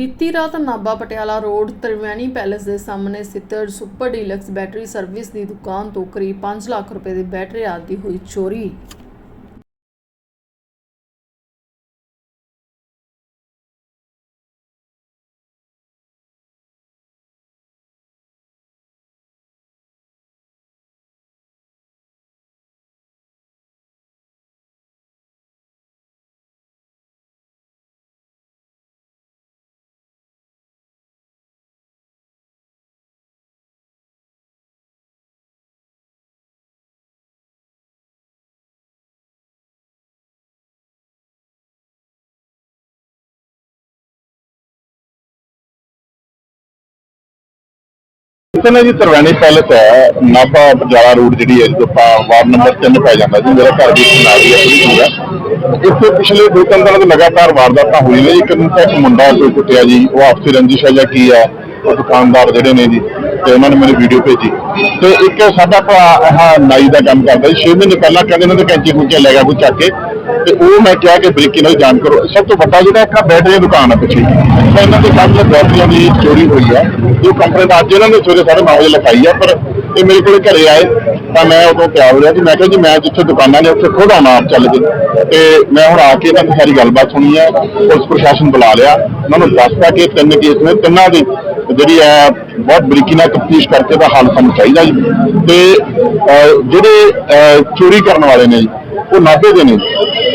ਬੀਤੀ ਰਾਤ Nabha Patiala road Triveni palace ਦੇ ਸਾਹਮਣੇ ਸਥਿਤ ਸੁਪਰ ਡੀਲਕਸ ਬੈਟਰੀ ਸਰਵਿਸ ਦੀ ਦੁਕਾਨ ਤੋਂ ਕਰੀਬ 5 ਲੱਖ ਰੁਪਏ ਦੀ ਬੈਟਰੀ ਆਦਿ ਹੋਈ ਚੋਰੀ। ਇੱਥੇ ਨਾ ਜੀ ਤਰਵੈਣੀ ਪੈਲਸ ਹੈ, ਨਾਭਾ ਪਟਿਆਲਾ ਰੋਡ ਜਿਹੜੀ ਹੈ ਜੋ ਆਪਾਂ ਵਾਰਡ ਨੰਬਰ 3 ਪੈ ਜਾਂਦਾ ਜੀ ਮੇਰਾ ਘਰ ਵੀ ਨਾਲ ਹੀ ਹੈ ਥੋੜੀ ਦੂਰ ਹੈ। ਇੱਥੇ ਪਿਛਲੇ ਦੋ ਤਿੰਨ ਦਿਨਾਂ ਤੋਂ ਲਗਾਤਾਰ ਵਾਰਦਾਤਾਂ ਹੋਈ ਨੇ ਇੱਕ ਦਿਨ ਤਾਂ ਇੱਕ ਮੁੰਡਾ ਕੋਈ ਕੁੱਟਿਆ ਜੀ, ਉਹ ਆਪਸੀ ਰੰਜਿਸ਼ ਹੈ ਜਾਂ ਕੀ ਹੈ, ਉਹ ਦੁਕਾਨਦਾਰ ਜਿਹੜੇ ਨੇ ਜੀ, ਤੇ ਉਹਨਾਂ ਨੇ ਮੈਨੂੰ ਵੀਡੀਓ ਭੇਜੀ। ਤੇ ਇੱਕ ਸਾਡਾ ਭਰਾ ਆਹ ਨਾਈ ਦਾ ਕੰਮ ਕਰਦਾ ਜੀ 6 ਮਹੀਨੇ ਪਹਿਲਾਂ ਕਹਿੰਦੇ ਨੇ ਦੇ ਕੈਂਚੀ ਕੁੰਚੀ ਲੈ ਗਿਆ ਕੋਈ ਚੱਕ ਕੇ ਤੇ ਉਹ ਮੈਂ ਕਿਹਾ ਕਿ ਬਰੀਕੀ ਨਾਲ ਜਾਣ ਕਰੋ। ਸਭ ਤੋਂ ਵੱਡਾ ਜਿਹੜਾ ਇੱਕ ਬੈਟਰੀ ਦੁਕਾਨ ਹੈ ਪਿੱਛੇ। ਤਾਂ ਇਹਨਾਂ ਦੇ ਕੱਲ੍ਹ ਬੈਟਰੀਆਂ ਦੀ ਚੋਰੀ ਹੋਈ ਹੈ ਜੋ ਕੰਪਨੀ ਅੱਜ ਇਹਨਾਂ ਨੇ ਚੋਰੀ ਸਾਰੇ 9 ਲਿਖਾਈ ਹੈ ਪਰ ਇਹ ਮੇਰੇ ਕੋਲ ਘਰੇ ਆਏ ਤਾਂ ਮੈਂ ਉਦੋਂ ਤਿਆਰ ਹੋ ਰਿਹਾ ਕਿ ਮੈਂ ਕਿਹਾ ਜੀ ਮੈਂ ਜਿੱਥੇ ਦੁਕਾਨਾਂ ਨੇ ਉੱਥੇ ਖੁਦ ਆਉਣਾ ਆਪ ਚੱਲ ਕੇ। ਤੇ ਮੈਂ ਹੁਣ ਆ ਕੇ ਇਹਨਾਂ ਦੀ ਸਾਰੀ ਗੱਲਬਾਤ ਸੁਣੀ ਹੈ ਪੁਲਿਸ ਪ੍ਰਸ਼ਾਸਨ ਬੁਲਾ ਲਿਆ। ਉਹਨਾਂ ਨੂੰ ਦੱਸਤਾ ਕਿ ਤਿੰਨ ਕੇਸ ਨੇ ਤਿੰਨਾਂ ਦੀ ਜਿਹੜੀ ਹੈ ਬਹੁਤ ਬਰੀਕੀ ਨਾਲ ਤਫਤੀਸ਼ ਕਰਕੇ ਦਾ ਹੱਲ ਸਾਨੂੰ ਚਾਹੀਦਾ ਜੀ। ਤੇ ਅਹ, ਜਿਹੜੇ ਅਹ, ਚੋਰੀ ਕਰਨ ਵਾਲੇ ਨੇ ਜੀ ਉਹ ਨਾਭੇ ਦੇ ਨੇ।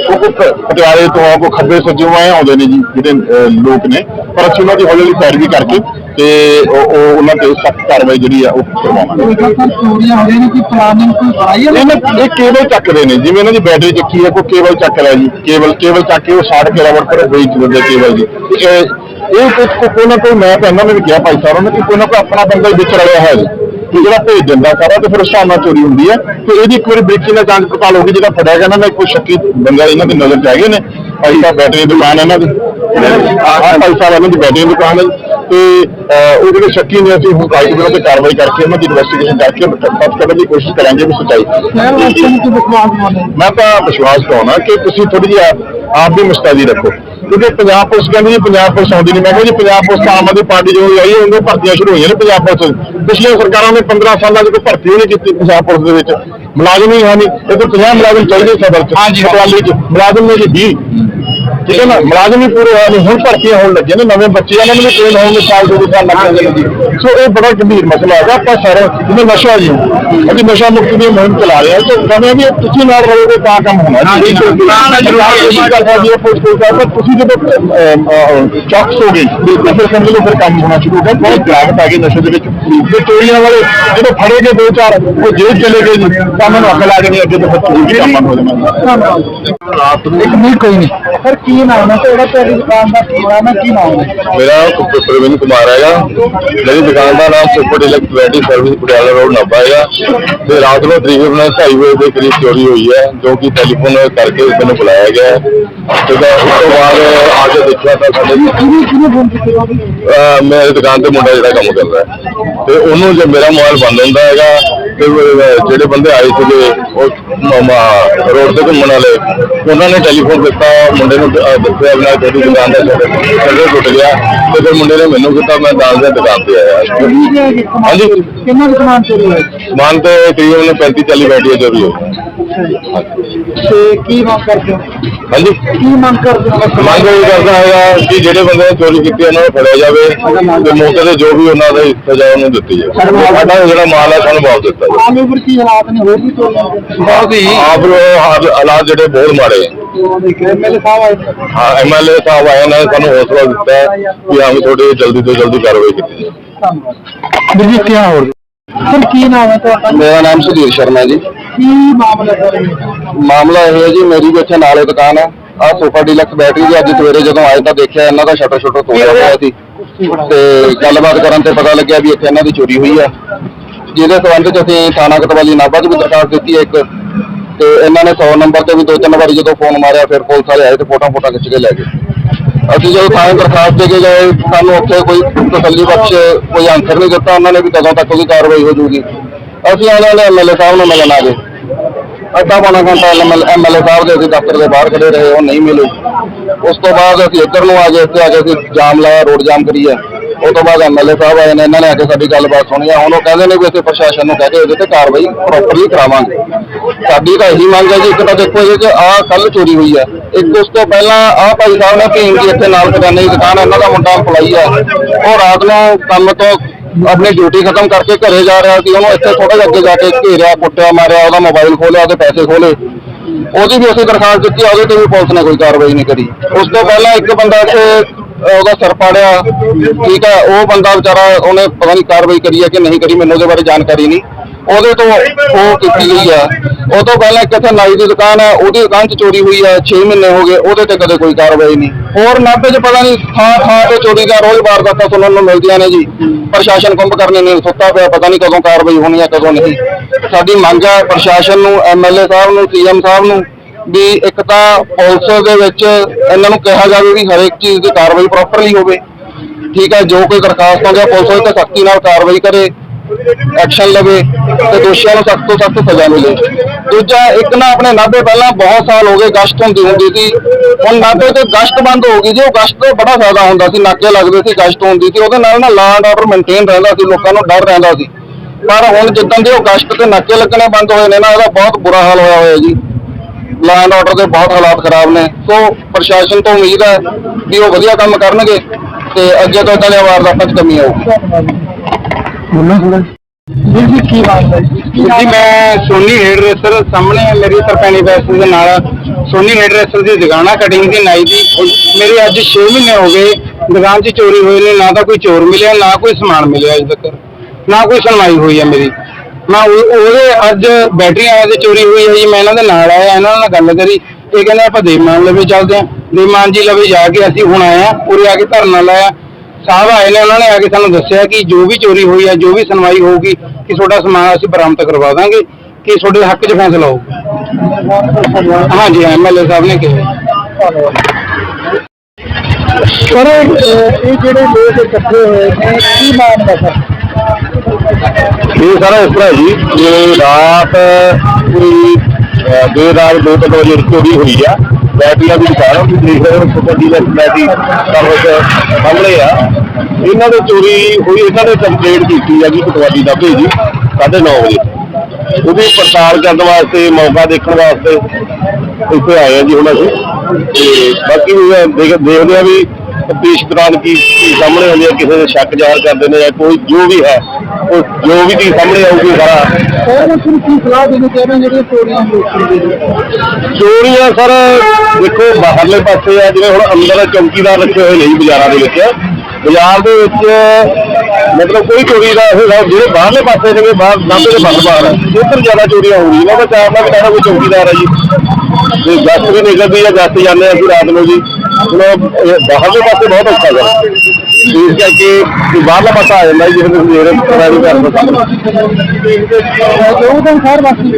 ਉਹ ਕੋਈ ਪ- ਪਟਿਆਲੇ ਤੋਂ ਕੋਈ ਖੱਬੇ ਸੱਜੇ ਆਏ ਆਉਂਦੇ ਨੇ ਜੀ ਜਿਹੜੇ ਲੋਕ ਨੇ। ਪਰ ਅਸੀਂ ਉਹਨਾਂ ਦੀ ਹੌਲੀ ਹੌਲੀ ਪੈਰਵੀ ਕਰਕੇ ਤੇ ਉਹ ਉਹ ਉਹਨਾਂ ਤੇ ਸਖਤ ਕਾਰਵਾਈ ਜਿਹੜੀ ਆ ਉਹ ਕਰਵਾਵਾਂਗੇ। ਕੋਈ ਚੋਰੀਆਂ ਹੋ ਰਹੀਆਂ ਨੇ ਕੋਈ ਪਲਾਨਿੰਗ ਕੋਈ ਬਣਾਈ ਹੈ ਇਹਨਾਂ ਇਹ ਕੇਬਲ ਚੱਕਦੇ ਨੇ। ਜਿਵੇਂ ਇਹਨਾਂ ਦੀ ਬੈਟਰੀ ਚੱਕੀ ਹੈ ਕੋਈ ਕੇਬਲ ਚੱਕ ਰਿਹਾ ਜੀ। ਕੇਬਲ ਕੇਬਲ ਚੱਕ ਕੇ ਉਹ ਸਾੜ ਕੇ ਰਬੜ ਪਰ ਵੇਚ ਦਿੰਦੇ ਕੇਬਲ ਦੀ ਇਹ ਇਹ ਕੁਝ ਕੋ- ਕੋਈ ਨਾ ਕੋਈ ਮੈਂ ਤਾਂ ਇਹਨਾਂ ਨੂੰ ਵੀ ਕਿਹਾ ਭਾਈ ਸਾਹਿਬ ਨੂੰ ਕਿ ਕੋਈ ਨਾ ਕੋਈ ਆਪਣਾ ਬੰਦਾ ਹੀ ਵਿੱਚ ਰਲਿਆ ਹੈ ਜੀ। ਕਿ ਜਿਹੜਾ ਭੇਜ ਦਿੰਦਾ ਸਾਰਾ ਤੇ ਫਿਰ ਉਸ ਹਿਸਾਬ ਨਾਲ ਚੋਰੀ ਹੁੰਦੀ ਹੈ। ਤੇ ਇਹਦੀ ਇੱਕ ਵਾਰੀ ਬਰੀਕੀ ਨਾਲ ਜਾਂਚ ਪੜਤਾਲ ਹੋ ਗਈ ਜਿਹੜਾ ਫੜਿਆ ਗਿਆ ਇਹਨਾਂ ਨੇ ਕੋਈ ਸ਼ੱਕੀ ਬੰਦਾ ਇਹਨਾਂ ਦੀ ਨਜ਼ਰ ਚ ਹੈਗੇ ਨੇ। ਭਾਈ ਸਾਹਿਬ ਬੈਟਰੀ ਦੀ ਦੁਕਾਨ ਹੈ ਇਹਨਾਂ ਦੀ। ਆਹ ਭਾਈ ਸਾਹਿਬ ਇਹਨਾਂ ਦੀ ਬੈਟਰੀ ਦੀ ਦੁਕਾਨ ਹੈ। ਤੇ ਉਹ ਜਿਹੜੇ ਸ਼ੱਕੀ ਨੇ ਅਸੀਂ ਹੁਣ ਕਾਇਦ ਤੇ ਕਾਰਵਾਈ ਕਰਕੇ ਉਹਨਾਂ ਦੀ ਇਨਵੈਸਟੀਗੇਸ਼ਨ ਕਰਕੇ ਸੱਚ ਕਰਨ ਦੀ ਕੋਸ਼ਿਸ਼ ਕਰਾਂਗੇ ਵੀ ਸੱਚਾਈ। ਮੈਂ ਤਾਂ ਵਿਸ਼ਵਾਸ ਕਰਾਉਣਾ ਕਿ ਤੁਸੀਂ ਥੋੜੀ ਜਿਹੀ ਆਪ ਵੀ ਮੁਸਤੈਦੀ ਰੱਖੋ। ਕਿਉਂਕਿ ਪੰਜਾਬ ਪੁਲਿਸ ਕਹਿੰਦੀ ਜੀ ਪੰਜਾਬ ਪੁਲਿਸ ਆਉਂਦੀ ਨਹੀਂ ਮੈਂ ਕਿਹਾ ਜੀ ਪੰਜਾਬ ਪੁਲਿਸ ਤਾਂ ਆਮ ਆਦਮੀ ਪਾਰਟੀ ਜਦੋਂ ਆਈ ਹੈ ਉਹਦੇ ਭਰਤੀਆਂ ਸ਼ੁਰੂ ਹੋਈਆਂ ਨੇ ਪੰਜਾਬ ਪੁਲਿਸ। ਪਿਛਲੀਆਂ ਸਰਕਾਰਾਂ ਨੇ 15 ਸਾਲਾਂ 'ਚ ਕੋਈ ਭਰਤੀ ਨਹੀਂ ਕੀਤੀ ਪੰਜਾਬ ਪੁਲਿਸ ਦੇ ਵਿੱਚ। ਮੁਲਾਜ਼ਮ ਹੀ ਹੈ ਨਹੀਂ ਇਹ ਤਾਂ 50 ਮੁਲਾਜ਼ਮ ਚਾਹੀਦੇ ਸਦਰ 'ਚ ਹਾਂਜੀ। ਮੁਲਾਜ਼ਮ ਨੇ ਜੀ 20 ਠੀਕ ਹੈ ਨਾ ਮੁਲਾਜ਼ਮ ਹੀ ਪੂਰੇ ਹੋਏ ਨੇ ਹੁਣ ਭਰਤੀਆਂ ਹੋਣ ਲੱਗੇ ਨੇ ਨਵੇਂ ਬੱਚੇ ਇਹਨਾਂ ਨੂੰ ਵੀ ਟ੍ਰੇਨ ਹੋਣ ਦੇ ਸਾਲ ਦੋ ਸਾਲ ਲੱਗ ਜਾਂਦੇ ਨੇ ਜੀ ਸੋ ਇਹ ਬੜਾ ਗੰਭੀਰ ਮਸਲਾ ਹੈਗਾ ਆਪਾਂ ਸਾਰੇ ਜਿਵੇਂ ਨਸ਼ਾ ਜੀ ਅਸੀਂ ਨਸ਼ਾ ਮੁਕਤੀ ਦੀ ਮੁਹਿੰਮ ਚਲਾ ਰਹੇ ਹਾਂ ਤੇ ਕਹਿੰਦੇ ਵੀ ਤੁਸੀਂ ਨਾਲ ਰਹੋਗੇ ਤਾਂ ਕੰਮ ਹੋਣਾ ਤੁਸੀਂ ਜਦੋਂ ਚੌਕਸ ਹੋ ਗਏ ਬਿਲਕੁਲ ਫਿਰ ਸਮਝ ਲਓ ਫਿਰ ਕੰਮ ਹੋਣਾ ਸ਼ੁਰੂ ਹੋ ਗਿਆ। ਬਹੁਤ ਗਿਰਾਵਟ ਆ ਗਈ ਨਸ਼ੇ ਦੇ ਵਿੱਚ। ਤੇ ਚੋਰੀਆਂ ਵਾਲੇ ਜਦੋਂ ਫੜੇ ਗਏ ਦੋ ਚਾਰ ਉਹ ਜੇਲ੍ਹ ਚਲੇ ਗਏ ਜੀ। ਤਾਂ ਮੈਨੂੰ ਅੱਗ ਲੱਗ ਗਈ ਅੱਗੇ ਤੋਂ ਫਿਰ ਚੋਰੀ ਵੀ ਕੰਮ ਹੋ ਜਾਣਾ। ਰਾਤ ਨੂੰ ਇੱਕ ਮਿੰਟ ਕੋਈ ਨਹੀਂ। ਸਰ ਕੀ ਨਾਮ ਹੈ? ਤੁਹਾਡਾ ਤੁਹਾਡੀ ਦੁਕਾਨ ਦਾ ਕੀ ਨਾਮ ਹੈ? ਕੀ ਨਾਮ ਹੈ? ਮੇਰਾ ਪ੍ਰਵੀਨ ਕੁਮਾਰ ਹੈਗਾ। ਮੇਰੀ ਦੁਕਾਨ ਦਾ ਨਾਮ super deluxe variety service Patiala road Nabha ਹੈਗਾ। ਤੇ ਰਾਤ ਨੂੰ ਤਕਰੀਬਨ 2:30 ਵਜੇ ਦੇ ਕਰੀਬ ਚੋਰੀ ਹੋਈ ਹੈ ਜੋ ਕਿ ਟੈਲੀਫੋਨ ਕਰਕੇ ਉਸ ਨੂੰ ਬੁਲਾਇਆ ਗਿਆ ਤੇ ਉਸ ਤੋਂ ਬਾਅਦ ਆ ਕੇ ਦੇਖਿਆ ਤਾਂ ਸਾਡੇ ਕਿਹਨੇ ਕਿਹਨੇ ਫੋਨ ਕੀਤਾ ਅਹ ਮੇਰੇ ਦੁਕਾਨ ਤੇ ਮੁੰਡਾ ਜਿਹੜਾ ਕੰਮ ਕਰਦਾ ਤੇ ਉਹਨੂੰ ਜੇ ਮੇਰਾ ਮੋਬਾਈਲ ਬੰਦ ਹੁੰਦਾ ਹੈਗਾ ਜਿਹੜੇ ਬੰਦੇ ਆਏ ਸੀਗੇ ਉਹ ਰੋਡ ਤੇ ਘੁੰਮਣ ਵਾਲੇ ਉਹਨਾਂ ਨੇ ਟੈਲੀਫੋਨ ਕੀਤਾ ਮੁੰਡੇ ਨੂੰ ਦੱਸਿਆ ਵੀ ਨਾ ਤੁਹਾਡੀ ਦੁਕਾਨ ਦਾ ਸ਼ਟਰ ਟੁੱਟ ਗਿਆ ਤੇ ਫਿਰ ਮੁੰਡੇ ਨੇ ਮੈਨੂੰ ਕੀਤਾ ਮੈਂ ਦਾਲ ਦੀ ਦੁਕਾਨ ਤੇ ਆਇਆ। ਹਾਂਜੀ। ਕਿੰਨਾ ਸਮਾਨ ਚੋਰੀ ਹੋਇਆ? ਸਮਾਨ ਤੇ ਤਕਰੀਬਨ 35 40 ਬੈਟਰੀਆਂ ਚੋਰੀ ਹੋਈ ਤੇ ਕੀ ਮੰਗ ਕਰਦੇ ਹੋ? ਹਾਂਜੀ। ਕੀ ਮੰਗ ਕਰਦੇ ਹੋ? ਮੰਗ ਇਹ ਕਰਦਾ ਹੈਗਾ ਕਿ ਜਿਹੜੇ ਬੰਦੇ ਨੇ ਚੋਰੀ ਕੀਤੀ ਉਹਨਾਂ ਨੂੰ ਫੜਿਆ ਜਾਵੇ ਤੇ ਮੌਕੇ ਤੇ ਜੋ ਵੀ ਉਹਨਾਂ ਦੀ ਸਜ਼ਾ ਉਹਨੂੰ ਦਿੱਤੀ ਜਾਵੇ। ਸਾਡਾ ਜਿਹੜਾ ਮਾਲ ਹੈ ਸਾਨੂੰ ਵਾਪਸ ਦਿੱਤਾ ਜਾਵੇ। ਆਲ ਓਵਰ ਕੀ ਹਾਲਾਤ ਨੇ? ਹੋਰ ਵੀ ਚੋਰੀਆਂ ਬਹੁਤ ਹੀ। ਆਪ ਲੋ ਹਾਲ- ਹਾਲਾਤ ਜਿਹੜੇ ਬਹੁਤ ਮਾੜੇ ਹੈ। ਐਮਐਲਏ ਸਾਹਿਬ ਆਏ। ਹਾਂ ਐਮਐਲਏ ਸਾਹਿਬ ਆਏ ਨੇ ਸਾਨੂੰ ਹੌਸਲਾ ਦਿੱਤਾ ਹੈ ਕਿ ਵੀ ਤੁਹਾਡੀ ਜਲਦੀ ਤੋਂ ਜਲਦੀ ਕਾਰਵਾਈ ਕੀਤੀ ਜਾਵੇ। ਧੰਨਵਾਦ। ਜੀ ਕੀ ਹੋਰ ਸਰ ਕੀ ਨਾਮ ਹੈ ਤੁਹਾਡਾ? ਮੇਰਾ ਨਾਮ ਸੁਧੀਰ ਸ਼ਰਮਾ ਜੀ। ਕੀ ਮਾਮਲਾ ਇਹ ਹੈ ਜੀ ਮੇਰੀ ਵੀ ਇੱਥੇ ਨਾਲੇ ਦੁਕਾਨ ਹੈ। ਆ ਸੁਪਰ ਡੀਲਕਸ ਬੈਟਰੀ ਦੀ ਅੱਜ ਸਵੇਰੇ ਜਦੋਂ ਆਏ ਤਾਂ ਦੇਖਿਆ ਇਹਨਾਂ ਦਾ ਸ਼ਟਰ ਸ਼ਟਰ ਤੋੜਿਆ ਹੋਇਆ? ਸੀ। ਤੇ ਗੱਲਬਾਤ ਕਰਨ ਤੇ ਪਤਾ ਲੱਗਿਆ ਵੀ ਇੱਥੇ ਇਹਨਾਂ ਦੀ ਚੋਰੀ ਹੋਈ ਆ। ਜਿਹਦੇ ਸੰਬੰਧ ਚ ਅਸੀਂ ਥਾਣਾ ਕਤਵਾਲੀ ਨਾਭਾ 'ਚ ਵੀ ਦਰਖਾਸਤ ਦਿੱਤੀ ਹੈ ਇੱਕ। ਤੇ ਇਹਨਾਂ ਨੇ 100 ਨੰਬਰ ਤੇ ਵੀ ਦੋ ਤਿੰਨ ਵਾਰੀ ਜਦੋਂ ਫੋਨ ਮਾਰਿਆ ਫਿਰ ਪੁਲਿਸ ਵਾਲੇ ਆਏ ਤੇ ਫੋਟੋ ਫੋਟੋ ਖਿੱਚ ਕੇ ਲੈ ਗਏ। ਅਸੀਂ ਜਦੋਂ ਥਾਣੇ ਦਰਖਾਸਤ ਦੇ ਕੇ ਗਏ ਸਾਨੂੰ ਉੱਥੇ ਕੋਈ ਤਸੱਲੀ ਬਖਸ਼ ਕੋਈ ਆਨਸਰ ਨਹੀਂ ਦਿੱਤਾ ਉਹਨਾਂ ਨੇ ਵੀ ਕਦੋਂ ਤੱਕ ਉਹਦੀ ਕਾਰਵਾਈ ਹੋ ਜੂਗੀ ਅਸੀਂ ਉਹਨਾਂ ਨੇ ਐਮਐਲਏ ਸਾਹਿਬ ਨੂੰ ਮਿਲਣ ਆ ਗਏ। ਅੱਧਾ ਪੌਣਾ ਘੰਟਾ ਐਮਐਲਏ ਸਾਹਿਬ ਦੇ ਅਸੀਂ ਦਫ਼ਤਰ ਦੇ ਬਾਹਰ ਖੜੇ ਰਹੇ ਉਹ ਨਹੀਂ ਮਿਲੇ। ਉਸ ਤੋਂ ਬਾਅਦ ਅਸੀਂ ਇੱਧਰ ਨੂੰ ਆ ਗਏ ਇੱਥੇ ਆ ਕੇ ਅਸੀਂ ਜਾਮ ਲਾਇਆ ਰੋਡ ਜਾਮ ਕਰੀਏ ਉਹ ਤੋਂ ਬਾਅਦ ਐਮਐਲਏ ਸਾਹਿਬ ਆਏ ਨੇ ਇਹਨਾਂ ਨੇ ਆ ਕੇ ਸਾਡੀ ਗੱਲਬਾਤ ਸੁਣੀ ਆ। ਹੁਣ ਉਹ ਕਹਿੰਦੇ ਨੇ ਵੀ ਅਸੀਂ ਪ੍ਰਸ਼ਾਸਨ ਨੂੰ ਕਹਿ ਕੇ ਇਹਦੇ ਤੇ ਕਾਰਵਾਈ ਪ੍ਰੋਪਰਲੀ ਕਰਾਵਾਂਗੇ। ਸਾਡੀ ਤਾਂ ਇਹੀ ਮੰਗ ਹੈ ਜੀ ਇੱਕ ਤਾਂ ਦੇਖੋ ਇਹ ਕਿ ਆਹ ਕੱਲ ਚੋਰੀ ਹੋਈ ਹੈ ਇੱਕ ਉਸ ਤੋਂ ਪਹਿਲਾਂ ਆਹ ਭਾਈ ਸਾਹਿਬ ਨੇ ਭੀਮ ਦੀ ਇੱਥੇ ਨਾਲ ਕਰਿਆਨੇ ਦੀ ਦੁਕਾਨ ਹੈ, ਇਹਨਾਂ ਦਾ ਮੁੰਡਾ employee ਹੈ ਉਹ ਰਾਤ ਨੂੰ ਕੰਮ ਤੋਂ ਆਪਣੀ ਡਿਊਟੀ ਖਤਮ ਕਰਕੇ ਘਰੇ ਜਾ ਰਿਹਾ ਸੀ, ਉਹਨੂੰ ਇੱਥੇ ਥੋੜਾ ਜਿਹਾ ਅੱਗੇ ਜਾ ਕੇ ਘੇਰਿਆ, ਕੁੱਟਿਆ, ਮਾਰਿਆ, ਉਹਦਾ ਮੋਬਾਈਲ ਖੋਲਿਆ ਉਹਦੇ ਪੈਸੇ ਖੋਲੇ ਉਹਦੀ ਵੀ ਅਸੀਂ ਦਰਖਾਸਤ ਦਿੱਤੀ, ਉਹਦੇ ਤੇ ਵੀ ਪੁਲਿਸ ਨੇ ਕੋਈ ਕਾਰਵਾਈ ਨਹੀਂ ਕਰੀ। ਉਸ ਤੋਂ ਪਹਿਲਾਂ ਇੱਕ ਬੰਦਾ ਇੱਥੇ ਉਹਦਾ ਸਿਰ ਪਾੜਿਆ ਠੀਕ ਹੈ ਉਹ ਬੰਦਾ ਵਿਚਾਰਾ ਉਹਨੇ ਪਤਾ ਨਹੀਂ ਕਾਰਵਾਈ ਕਰੀ ਹੈ ਕਿ ਨਹੀਂ ਕਰੀ, ਮੈਨੂੰ ਉਹਦੇ ਬਾਰੇ ਜਾਣਕਾਰੀ ਨਹੀਂ। ਉਹਦੇ ਤੋਂ ਉਹ ਕੀਤੀ ਗਈ ਆ। ਉਹ ਤੋਂ ਪਹਿਲਾਂ ਇੱਕ ਇੱਥੇ ਨਾਈ ਦੀ ਦੁਕਾਨ ਹੈ ਉਹਦੀ ਦੁਕਾਨ 'ਚ ਚੋਰੀ ਹੋਈ ਹੈ 6 ਮਹੀਨੇ ਹੋ ਗਏ, ਉਹਦੇ ਤੇ ਕਦੇ ਕੋਈ ਕਾਰਵਾਈ ਨਹੀਂ। ਹੋਰ ਨਾਭੇ 'ਚ ਪਤਾ ਨਹੀਂ ਥਾਂ ਥਾਂ ਤੇ ਚੋਰੀ ਦਾ ਰੋਜ਼ ਵਾਰਦਾਤਾਂ ਸੁਣਨ ਨੂੰ ਮਿਲਦੀਆਂ ਨੇ ਜੀ। ਪ੍ਰਸ਼ਾਸਨ ਕੁੰਭ ਕਰਨੇ ਸੁੱਤਾ ਪਿਆ, ਪਤਾ ਨਹੀਂ ਕਦੋਂ ਕਾਰਵਾਈ ਹੋਣੀ ਹੈ ਕਦੋਂ ਨਹੀਂ। ਸਾਡੀ ਮੰਗ ਹੈ ਪ੍ਰਸ਼ਾਸਨ ਨੂੰ ਐਮਐਲਏ ਸਾਹਿਬ ਨੂੰ ਸੀਐਮ ਸਾਹਿਬ ਨੂੰ ਵੀ ਇੱਕ ਤਾਂ ਪੁਲਿਸ ਦੇ ਵਿੱਚ ਇਹਨਾਂ ਨੂੰ ਕਿਹਾ ਜਾਵੇ ਵੀ ਹਰੇਕ ਚੀਜ਼ ਦੀ ਕਾਰਵਾਈ ਪ੍ਰੋਪਰਲੀ ਹੋਵੇ। ਠੀਕ ਹੈ ਜੋ ਕੋਈ ਦਰਖਾਸਤ ਆਉਂਦੀ ਹੈ ਪੁਲਿਸ ਉਹਦੇ ਤੇ ਸਖਤੀ ਨਾਲ ਕਾਰਵਾਈ ਕਰੇ। ਐਕਸ਼ਨ ਲਵੇ ਤੇ ਦੋਸ਼ੀਆਂ ਨੂੰ ਸਖਤ ਤੋਂ ਸਖਤ ਸਜ਼ਾ ਮਿਲੇ। ਦੂਜਾ, ਇੱਕ ਨਾ ਆਪਣੇ ਨਾਭੇ ਪਹਿਲਾਂ ਬਹੁਤ ਸਾਲ ਹੋ ਗਏ ਗਸ਼ਤ ਹੁੰਦੀ ਹੁੰਦੀ ਸੀ। ਹੁਣ ਨਾਭੇ ਤੇ ਗਸ਼ਤ ਬੰਦ ਹੋ ਗਈ ਜੀ, ਉਹ ਗਸ਼ਤ ਤੋਂ ਬੜਾ ਫਾਇਦਾ ਹੁੰਦਾ ਸੀ, ਨਾਕੇ ਲੱਗਦੇ ਸੀ ਗਸ਼ਤ ਹੁੰਦੀ ਸੀ। ਉਹਦੇ ਨਾਲ ਨਾ ਲਾ ਐਂਡ ਆਰਡਰ ਮੇਨਟੇਨ ਰਹਿੰਦਾ ਸੀ, ਲੋਕਾਂ ਨੂੰ ਡਰ ਰਹਿੰਦਾ ਸੀ। ਪਰ ਹੁਣ ਜਿੱਦਾਂ ਦੇ ਉਹ ਗਸ਼ਤ ਤੇ ਨਾਕੇ ਲੱਗਣੇ ਬੰਦ ਹੋਏ ਨੇ ਨਾ, ਇਹਦਾ ਬਹੁਤ ਬੁਰਾ ਹਾਲ ਹੋਇਆ ਹੋਇਆ ਜੀ। ਲਾ ਐਂਡ ਆਰਡਰ ਦੇ ਬਹੁਤ ਹਾਲਾਤ ਖਰਾਬ ਨੇ। ਸੋ ਪ੍ਰਸ਼ਾਸਨ ਤੋਂ ਉਮੀਦ ਹੈ ਵੀ ਉਹ ਵਧੀਆ ਕੰਮ ਕਰਨਗੇ ਤੇ ਅੱਗੇ ਤੋਂ ਇਦਾਂ ਦੀਆਂ ਵਾਰਦਾਤਾਂ 'ਚ ਕਮੀ ਆਊਗੀ। ਜੀ ਜੀ ਕੀ ਬਾਤ ਹੈ ਜੀ? ਕੀ ਜੀ ਮੈਂ ਸੋਨੀ ਹੇਅਰ ਰੇਸਰ ਸਾਹਮਣੇ ਮੇਰੀ ਤਰਪੈਣੀ ਬੈਸ ਦੇ ਨਾਲ। ਸੋਨੀ ਹੇਅਰ ਰੇਸਰ ਦੀ ਦੁਕਾਨ ਆ ਕਟਿੰਗ ਦੀ ਨਾਈ ਦੀ। ਮੇਰੀ ਅੱਜ 6 ਮਹੀਨੇ ਹੋ ਗਏ ਦੁਕਾਨ 'ਚ ਚੋਰੀ ਹੋਈ ਨੇ ਨਾ ਤਾਂ ਕੋਈ ਚੋਰ ਮਿਲਿਆ ਨਾ ਕੋਈ ਸਮਾਨ ਮਿਲਿਆ ਅਜੇ ਤੱਕ। ਨਾ ਕੋਈ ਸੁਣਵਾਈ ਹੋਈ ਹੈ ਮੇਰੀ। ਮੈਂ ਉਹ- ਉਹਦੇ ਅੱਜ ਬੈਟਰੀ ਆਇਆ ਤੇ ਚੋਰੀ ਹੋਈ ਹੈ ਜੀ ਮੈਂ ਇਹਨਾਂ ਦੇ ਨਾਲ ਆਇਆ ਇਹਨਾਂ ਨਾਲ ਗੱਲ ਕਰੀ। ਇਹ ਕਹਿੰਦੇ ਆਪਾਂ ਦੇਮਾਨ ਲਵੇ ਚੱਲਦੇ ਆਂ। ਦੇਮਾਨ ਜੀ ਲਵੇ ਜਾ ਕੇ ਅਸੀਂ ਹੁਣ ਆਏ ਆ ਉਰੇ ਆ ਕੇ ਧਰਨਾ ਲਾਇਆ। ਸਾਹਿਬ ਆਏ ਨੇ ਉਹਨਾਂ ਨੇ ਆ ਕੇ ਸਾਨੂੰ ਦੱਸਿਆ ਕਿ ਜੋ ਵੀ ਚੋਰੀ ਹੋਈ ਹੈ ਜੋ ਵੀ ਸੁਣਵਾਈ ਹੋਊਗੀ ਕਿ ਤੁਹਾਡਾ ਸਮਾਨ ਅਸੀਂ ਬਰਾਮਦ ਕਰਵਾ ਦਾਂਗੇ ਕਿ ਤੁਹਾਡੇ ਹੱਕ 'ਚ ਫੈਸਲਾ ਹੋਊਗਾ। ਹਾਂਜੀ ਐਮਐਲਏ ਸਾਹਿਬ ਨੇ ਕਿਹਾ। ਸਰ ਇਹ ਜਿਹੜੇ ਲੋਕ ਇਕੱਠੇ ਹੋਏ ਨੇ ਕੀ ਮਾਮਲਾ ਸਰ? ਇਹ ਸਾਰਾ ਇਸ ਤਰ੍ਹਾਂ ਜੀ ਜੇ ਰਾਤ ਕੋਈ ਦੇਰ ਰਾਤ ਦੋ ਤਿੰਨ ਵਜੇ ਚੋਰੀ ਹੋਈ ਆ ਬੈਟਰੀਆਂ ਦੀ ਦੁਕਾਨ ਆ, ਦੇਖ ਰਹੇ ਹੋ ਸੁਪਰ ਡੀਲਰ ਬੈਟਰੀ ਸਰਵਿਸ ਸਾਹਮਣੇ ਆ ਇਹਨਾਂ ਦੇ ਚੋਰੀ ਹੋਈ ਇਹਨਾਂ ਨੇ ਕੰਪਲੇਂਟ ਕੀਤੀ ਆ ਜੀ ਪਟਵਾਰੀ ਦਾ ਭੇਜੀ 9:30 ਵਜੇ। ਉਹਦੀ ਪੜਤਾਲ ਕਰਨ ਵਾਸਤੇ ਮੌਕਾ ਦੇਖਣ ਵਾਸਤੇ ਇੱਥੇ ਆਏ ਆ ਜੀ ਹੁਣ ਅਸੀਂ। ਤੇ ਬਾਕੀ ਦੇਖਦੇ ਆ ਵੀ ਤਫਤੀਸ਼ ਦੌਰਾਨ ਕੀ ਸਾਹਮਣੇ ਆਉਂਦੀ ਹੈ ਕਿਸੇ ਦੇ ਸ਼ੱਕ ਜ਼ਾਹਰ ਕਰਦੇ ਨੇ ਜਾਂ ਕੋਈ ਜੋ ਵੀ ਹੈ ਉਹ ਜੋ ਵੀ ਚੀਜ਼ ਸਾਹਮਣੇ ਆਊਗੀ ਸਾਰਾ। ਮੈਂ ਕੀ ਸਲਾਹ ਦੇਣੀ ਜਿਹੜੀਆਂ ਚੋਰੀਆਂ ਹੋਈਆਂ ਨੇ? ਚੋਰੀਆਂ ਸਰ ਦੇਖੋ ਬਾਹਰਲੇ ਪਾਸੇ ਆ ਜਿਵੇਂ ਹੁਣ ਅੰਦਰ ਚੌਕੀਦਾਰ ਰੱਖੇ ਹੋਏ ਨੇ ਜੀ ਬਾਜ਼ਾਰਾਂ ਦੇ ਵਿੱਚ। ਬਾਜ਼ਾਰ ਦੇ ਵਿੱਚ ਮਤਲਬ ਕੋਈ ਚੋਰੀ ਦਾ ਇਹ ਹੈ, ਜਿਹੜੇ ਬਾਹਰਲੇ ਪਾਸੇ ਨੇ ਬਾਹਰ ਨਾਭੇ ਦੇ ਬਾਹਰ ਬਾਹਰ। ਉੱਧਰ ਜ਼ਿਆਦਾ ਚੋਰੀਆਂ ਹੋ ਰਹੀਆਂ ਕਾਰਨ ਆ ਵੀ ਸਾਡਾ ਕੋਈ ਚੌਕੀਦਾਰ ਹੈ ਜੀ। ਤੇ ਗਸਤ ਵੀ ਨਿਕਲਦੀ ਹੈ ਗਸਤ ਜਾਂਦੇ ਆ ਅਸੀਂ ਰਾਤ ਨੂੰ ਜੀ। ਹੁਣ ਇਹ ਬਾਹਰਲੇ ਪਾਸੇ ਬਹੁਤ ਔਖਾ ਹੈ ਇਸ ਕਰਕੇ ਵੀ ਬਾਹਰਲਾ ਪਾਸਾ ਆ ਜਾਂਦਾ ਜੀ ਜਿਹਨੂੰ ਤੁਸੀਂ ਮੇਰੇ ਪਤਾ ਨਹੀਂ ਕਰ ਯੋਗਦਾਨ ਸਰ ਵਾਸੀ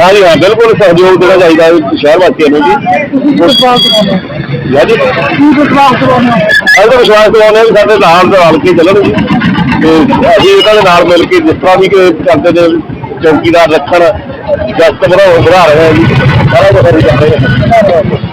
ਹਾਂਜੀ, ਹਾਂ, ਬਿਲਕੁਲ ਸਹਿਯੋਗ ਦੇਣਾ ਚਾਹੀਦਾ ਹੈ ਸ਼ਹਿਰ ਵਾਸੀਆਂ ਨੂੰ ਜੀ। ਤੁਸੀਂ ਵਿਸ਼ਵਾਸ ਦਿਵਾਉਂਦੇ ਹੋ ਯਾਨੀ ਕੀ ਵਿਸ਼ਵਾਸ ਦਿਵਾਉਂਦੇ ਅਸੀਂ ਤਾਂ ਵਿਸ਼ਵਾਸ ਦਿਵਾਉਂਦੇ ਹਾਂ ਵੀ ਸਾਡੇ ਨਾਲ ਦੇ ਰਲ ਕੇ ਚੱਲਣ ਜੀ। ਤੇ ਅਸੀਂ ਇਹਨਾਂ ਦੇ ਨਾਲ ਮਿਲ ਕੇ ਜਿਸ ਤਰ੍ਹਾਂ ਵੀ ਕਿ ਕਰਦੇ ਨੇ, ਚੌਕੀਦਾਰ ਰੱਖਣ ਗਸਤ ਬਣਾਉਣ ਵਧਾ ਰਹੇ ਹਾਂ ਜੀ। ਸਾਰਾ ਕੁਝ ਅਸੀਂ ਕਰ ਰਹੇ ਹਾਂ।